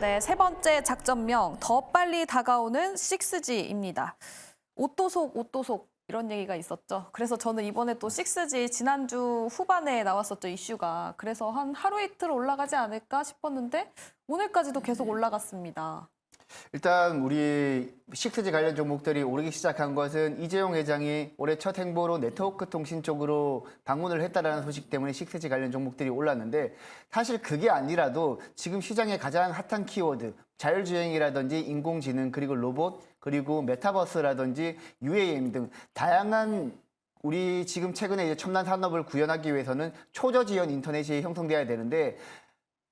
네, 세 번째 작전명 더 빨리 다가오는 6G입니다. 옷도속, 옷도속 이런 얘기가 있었죠. 그래서 저는 이번에 또 6G 지난주 후반에 나왔었죠 이슈가. 그래서 한 하루 이틀 올라가지 않을까 싶었는데 오늘까지도 계속 올라갔습니다. 일단 우리 6G 관련 종목들이 오르기 시작한 것은 이재용 회장이 올해 첫 행보로 네트워크 통신 쪽으로 방문을 했다라는 소식 때문에 6G 관련 종목들이 올랐는데 사실 그게 아니라도 지금 시장의 가장 핫한 키워드 자율주행이라든지 인공지능 그리고 로봇 그리고 메타버스라든지 UAM 등 다양한 우리 지금 최근에 이제 첨단 산업을 구현하기 위해서는 초저지연 인터넷이 형성돼야 되는데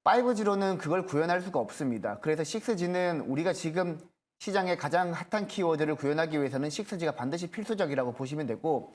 5G로는 그걸 구현할 수가 없습니다. 그래서 6G는 우리가 지금 시장의 가장 핫한 키워드를 구현하기 위해서는 6G가 반드시 필수적이라고 보시면 되고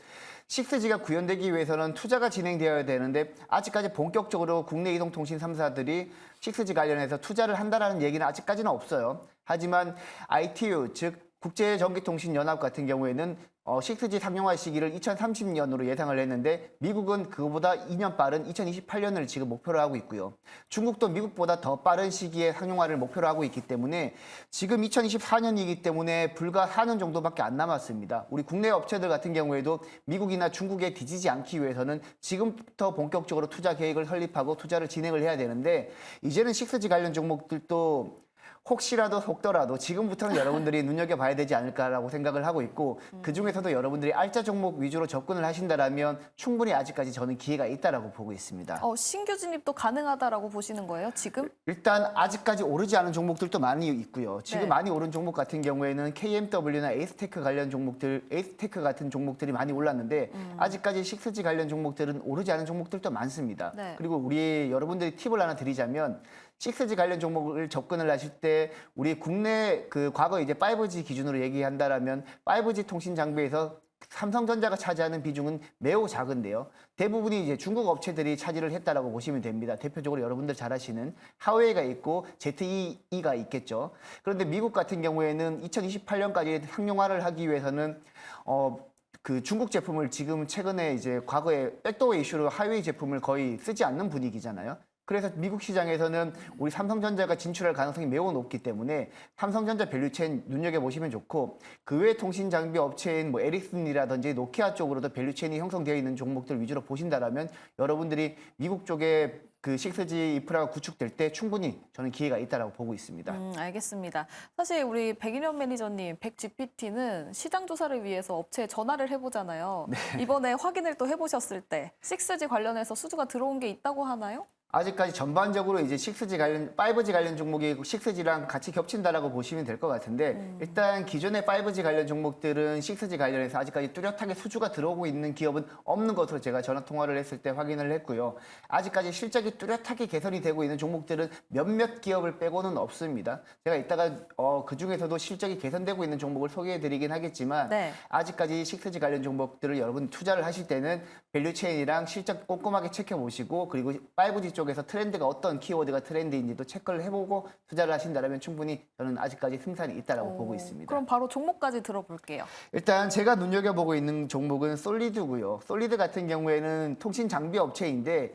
6G가 구현되기 위해서는 투자가 진행되어야 되는데 아직까지 본격적으로 국내 이동통신 3사들이 6G 관련해서 투자를 한다라는 얘기는 아직까지는 없어요. 하지만 ITU 즉 국제전기통신연합 같은 경우에는 어, 6G 상용화 시기를 2030년으로 예상을 했는데 미국은 그거보다 2년 빠른 2028년을 지금 목표로 하고 있고요. 중국도 미국보다 더 빠른 시기에 상용화를 목표로 하고 있기 때문에 지금 2024년이기 때문에 불과 4년 정도밖에 안 남았습니다. 우리 국내 업체들 같은 경우에도 미국이나 중국에 뒤지지 않기 위해서는 지금부터 본격적으로 투자 계획을 설립하고 투자를 진행을 해야 되는데 이제는 6G 관련 종목들도 혹시라도 속더라도 지금부터는 여러분들이 눈여겨봐야 되지 않을까라고 생각을 하고 있고 그 중에서도 여러분들이 알짜 종목 위주로 접근을 하신다라면 충분히 아직까지 저는 기회가 있다라고 보고 있습니다. 어, 신규 진입도 가능하다라고 보시는 거예요, 지금? 일단 아직까지 오르지 않은 종목들도 많이 있고요. 지금 네. 많이 오른 종목 같은 경우에는 KMW나 에이스테크 관련 종목들, 에이스테크 같은 종목들이 많이 올랐는데 아직까지 6G 관련 종목들은 오르지 않은 종목들도 많습니다. 네. 그리고 우리 여러분들이 팁을 하나 드리자면 6G 관련 종목을 접근을 하실 때 우리 국내 그 과거 이제 5G 기준으로 얘기한다라면 5G 통신 장비에서 삼성전자가 차지하는 비중은 매우 작은데요. 대부분이 이제 중국 업체들이 차지를 했다라고 보시면 됩니다. 대표적으로 여러분들 잘 아시는 하웨이가 있고 ZTE가 있겠죠. 그런데 미국 같은 경우에는 2028년까지 상용화를 하기 위해서는 어, 그 중국 제품을 지금 최근에 이제 과거에 백도어 이슈로 하웨이 제품을 거의 쓰지 않는 분위기잖아요. 그래서 미국 시장에서는 우리 삼성전자가 진출할 가능성이 매우 높기 때문에 삼성전자 밸류체인 눈여겨보시면 좋고 그 외 통신 장비 업체인 뭐 에릭슨이라든지 노키아 쪽으로도 밸류체인이 형성되어 있는 종목들 위주로 보신다라면 여러분들이 미국 쪽에 그 6G 인프라가 구축될 때 충분히 저는 기회가 있다라고 보고 있습니다. 음, 알겠습니다. 사실 우리 백인현 매니저님, 백GPT는 시장 조사를 위해서 업체에 전화를 해보잖아요. 이번에 확인을 또 해보셨을 때 6G 관련해서 수주가 들어온 게 있다고 하나요? 아직까지 전반적으로 이제 6G 관련, 5G 관련 종목이 6G랑 같이 겹친다라고 보시면 될 것 같은데 일단 기존의 5G 관련 종목들은 6G 관련해서 아직까지 뚜렷하게 수주가 들어오고 있는 기업은 없는 것으로 제가 전화 통화를 했을 때 확인을 했고요. 아직까지 실적이 뚜렷하게 개선이 되고 있는 종목들은 몇몇 기업을 빼고는 없습니다. 제가 이따가 어, 그 중에서도 실적이 개선되고 있는 종목을 소개해 드리긴 하겠지만 네. 아직까지 6G 관련 종목들을 여러분 투자를 하실 때는 밸류체인이랑 실적 꼼꼼하게 체크보시고 그리고 5G 쪽에서 트렌드가 어떤 키워드가 트렌드인지도 체크를 해보고 투자를 하신다면 충분히 저는 아직까지 승산이 있다라고 보고 어, 있습니다. 그럼 바로 종목까지 들어볼게요. 일단 제가 눈여겨보고 있는 종목은 솔리드고요. 솔리드 같은 경우에는 통신 장비 업체인데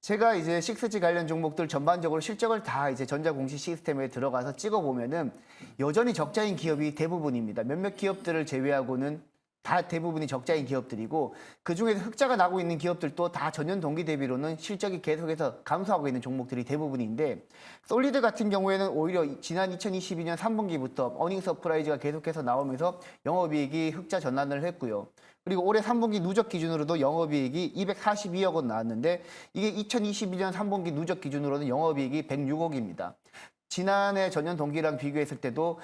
제가 이제 6G 관련 종목들 전반적으로 실적을 다 이제 전자공시 시스템에 들어가서 찍어보면은 여전히 적자인 기업이 대부분입니다. 몇몇 기업들을 제외하고는 다 대부분이 적자인 기업들이고 그 중에서 흑자가 나고 있는 기업들도 다 전년 동기 대비로는 실적이 계속해서 감소하고 있는 종목들이 대부분인데 솔리드 같은 경우에는 오히려 지난 2022년 3분기부터 어닝 서프라이즈가 계속해서 나오면서 영업이익이 흑자 전환을 했고요. 그리고 올해 3분기 누적 기준으로도 영업이익이 242억 원 나왔는데 이게 2022년 3분기 누적 기준으로는 영업이익이 106억입니다. 지난해 전년 동기랑 비교했을 때도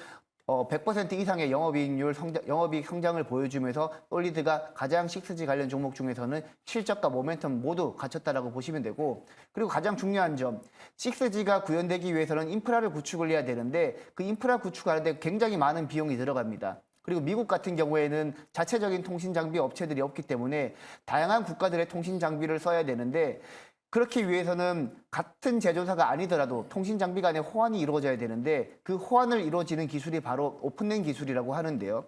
어, 100% 이상의 영업이익률 성장, 영업이익 성장을 보여주면서 솔리드가 가장 6G 관련 종목 중에서는 실적과 모멘텀 모두 갖췄다라고 보시면 되고 그리고 가장 중요한 점 6G가 구현되기 위해서는 인프라를 구축을 해야 되는데 그 인프라 구축하는데 굉장히 많은 비용이 들어갑니다. 그리고 미국 같은 경우에는 자체적인 통신 장비 업체들이 없기 때문에 다양한 국가들의 통신 장비를 써야 되는데 그렇기 위해서는 같은 제조사가 아니더라도 통신 장비 간의 호환이 이루어져야 되는데 그 호환을 이루어지는 기술이 바로 오픈랜 기술이라고 하는데요.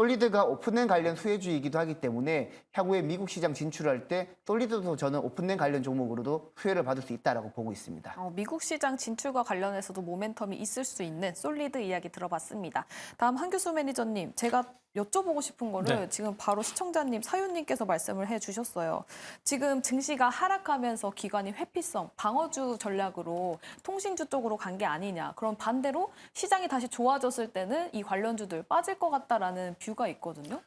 솔리드가 오픈된 관련 수혜주이기도 하기 때문에 향후에 미국 시장 진출할 때 솔리드도 저는 오픈된 관련 종목으로도 수혜를 받을 수 있다라고 보고 있습니다. 어, 미국 시장 진출과 관련해서도 모멘텀이 있을 수 있는 솔리드 이야기 들어봤습니다. 다음 한규수 매니저님, 제가 여쭤보고 싶은 거를 네. 지금 바로 시청자님, 사유님께서 말씀을 해주셨어요. 지금 증시가 하락하면서 기관이 회피성, 방어주 전략으로 통신주 쪽으로 간 게 아니냐. 그럼 반대로 시장이 다시 좋아졌을 때는 이 관련주들 빠질 것 같다라는 뷰가 있거든요.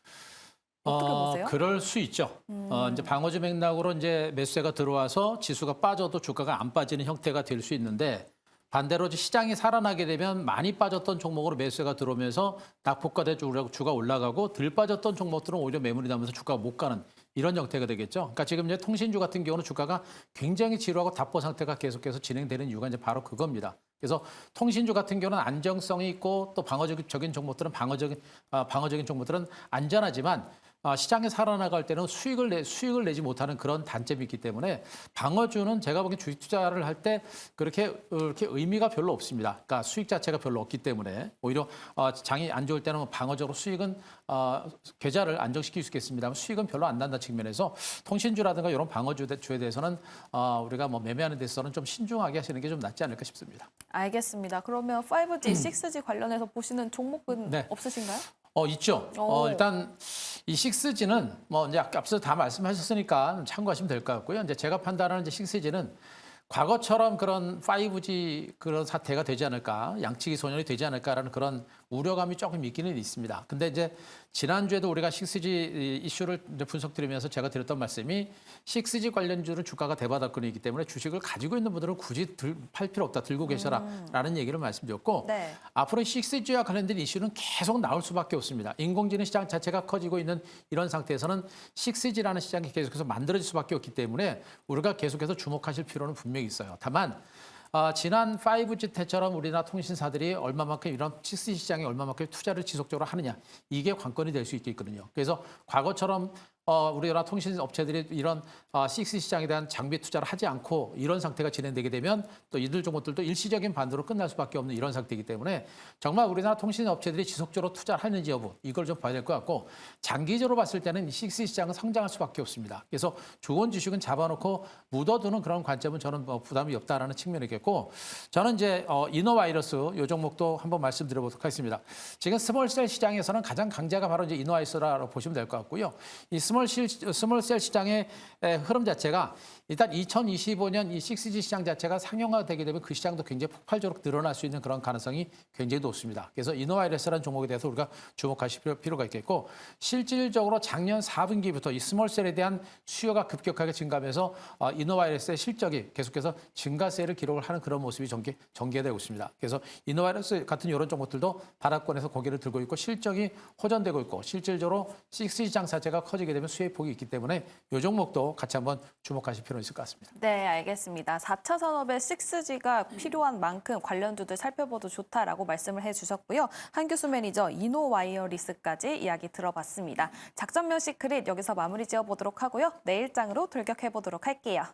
어떻게 보세요? 음. 그럴 수 있죠. 어, 이제 방어주 맥락으로 이제 매수세가 들어와서 지수가 빠져도 주가가 안 빠지는 형태가 될 수 있는데 반대로 시장이 살아나게 되면 많이 빠졌던 종목으로 매수세가 들어오면서 낙폭과대 쪽으로 주가 올라가고 덜 빠졌던 종목들은 오히려 매물이 나면서 주가가 못 가는 이런 형태가 되겠죠. 그러니까 지금 이제 통신주 같은 경우는 주가가 굉장히 지루하고 답보 상태가 계속해서 진행되는 이유가 이제 바로 그겁니다. 그래서 통신주 같은 경우는 안정성이 있고 또 방어적인 종목들은 방어적인 아, 방어적인 종목들은 안전하지만 아, 시장에 살아나갈 때는 수익을 내 수익을 내지 못하는 그런 단점이 있기 때문에 방어주는 제가 보기엔 주식 투자를 할 때 그렇게 그렇게 의미가 별로 없습니다. 그러니까 수익 자체가 별로 없기 때문에 오히려 어, 장이 안 좋을 때는 방어적으로 수익은 어, 계좌를 안정시킬 수 있겠습니다만 수익은 별로 안 난다 측면에서 통신주라든가 이런 방어주에 대해서는 어, 우리가 뭐 매매하는 데서는 좀 신중하게 하시는 게 좀 낫지 않을까 싶습니다. 알겠습니다. 그러면 5G, 6G 관련해서 보시는 종목은 네. 없으신가요? 어 있죠. 오. 어 일단 이 6G는 뭐 이제 앞서 다 말씀하셨으니까 참고하시면 될 것 같고요. 이제 제가 판단하는 이제 6G는 과거처럼 그런 5G 그런 사태가 되지 않을까, 양치기 소년이 되지 않을까라는 그런 우려감이 조금 있기는 있습니다. 근데 이제 지난주에도 우리가 6G 이슈를 분석드리면서 제가 드렸던 말씀이 6G 관련주는 주가가 대바닥권이기 때문에 주식을 가지고 있는 분들은 굳이 들, 팔 필요 없다, 들고 계셔라라는 얘기를 말씀드렸고 네. 앞으로 6G와 관련된 이슈는 계속 나올 수밖에 없습니다. 인공지능 시장 자체가 커지고 있는 이런 상태에서는 6G라는 시장이 계속해서 만들어질 수밖에 없기 때문에 우리가 계속해서 주목하실 필요는 분명히 있어요. 다만 어, 지난 5G 때처럼 우리나라 통신사들이 얼마만큼 이런 6G 시장에 얼마만큼 투자를 지속적으로 하느냐 이게 관건이 될 수 있겠거든요. 그래서 과거처럼 어, 우리나라 통신 업체들이 이런 어, 6G 시장에 대한 장비 투자를 하지 않고 이런 상태가 진행되게 되면 또 이들 종목들도 일시적인 반도로 끝날 수밖에 없는 이런 상태이기 때문에 정말 우리나라 통신 업체들이 지속적으로 투자를 하는지 여부 이걸 좀 봐야 될 것 같고 장기적으로 봤을 때는 이 6G 시장은 성장할 수밖에 없습니다. 그래서 좋은 주식은 잡아놓고 묻어두는 그런 관점은 저는 뭐 부담이 없다라는 측면이겠고 저는 이제 어, 이노바이러스 요 종목도 한번 말씀드려보도록 하겠습니다. 지금 스몰셀 시장에서는 가장 강자가 바로 이제 이노바이러스라고 보시면 될 것 같고요. 이 스몰 실, 스몰셀 시장의 에, 흐름 자체가 일단 2025년 이 6G 시장 자체가 상용화되게 되면 그 시장도 굉장히 폭발적으로 늘어날 수 있는 그런 가능성이 굉장히 높습니다. 그래서 이노바이러스라는 종목에 대해서 우리가 주목하실 필요- 필요가 있겠고 실질적으로 작년 4분기부터 이 스몰셀에 대한 수요가 급격하게 증가하면서 어, 이노바이러스의 실적이 계속해서 증가세를 기록을 하는 그런 모습이 전개, 전개되고 있습니다. 그래서 이노바이러스 같은 이런 종목들도 바닥권에서 고개를 들고 있고 실적이 호전되고 있고 실질적으로 6G 시장 자체가 커지게 되면 수혜 폭이 있기 때문에 이 종목도 같이 한번 주목하실 필요는 있을 것 같습니다. 네, 알겠습니다. 4차 산업의 6G가 필요한 만큼 관련주들 살펴봐도 좋다라고 말씀을 해주셨고요. 한규수 매니저 이노와이어리스까지 이야기 들어봤습니다. 작전면 시크릿 여기서 마무리 지어보도록 하고요. 내일장으로 돌격해보도록 할게요.